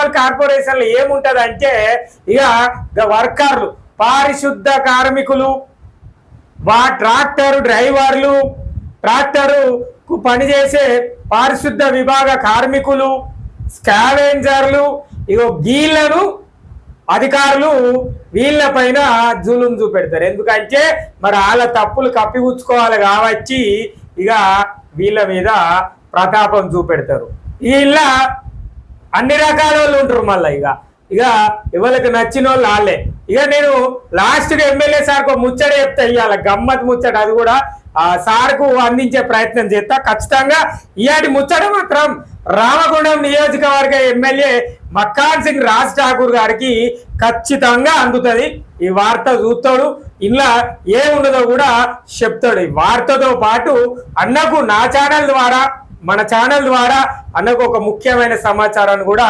Municipal కార్పొరేషన్లు ఏముంటది అంటే ఇక వర్కర్లు పారిశుద్ధ కార్మికులు వా ట్రాక్టర్ డ్రైవర్లు ట్రాక్టరుకు పనిచేసే పారిశుద్ధ విభాగ కార్మికులు స్కావెంజర్లు ఇగో గీళ్ళను అధికారులు వీళ్ళ పైన జులుం చూపెడతారు. ఎందుకంటే మరి వాళ్ళ తప్పులు కప్పిపుచ్చుకోవాలి కావచ్చి ఇక వీళ్ళ మీద ప్రతాపం చూపెడతారు. వీళ్ళ అన్ని రకాల వాళ్ళు ఉంటారు మళ్ళీ ఇక. ఇక ఎవరికి నచ్చిన వాళ్ళు వాళ్ళే. ఇక నేను లాస్ట్కి ఎమ్మెల్యే సార్కు ముచ్చట చెప్తా ఇవాళ గమ్మత్ ముచ్చట. అది కూడా ఆ సార్కు అందించే ప్రయత్నం చేస్తా. ఖచ్చితంగా ఇలాంటి ముచ్చట మాత్రం రామగుండం నియోజకవర్గ ఎమ్మెల్యే మక్కాన్ సింగ్ రాజ్ ఠాకూర్ గారికి ఖచ్చితంగా అందుతుంది. ఈ వార్త చూస్తాడు ఇలా ఏముండదో కూడా చెప్తాడు. ఈ వార్తతో పాటు అన్నకు నా ఛానల్ ద్వారా మన ఛానల్ ద్వారా అన్నకు ఒక ముఖ్యమైన సమాచారాన్ని కూడా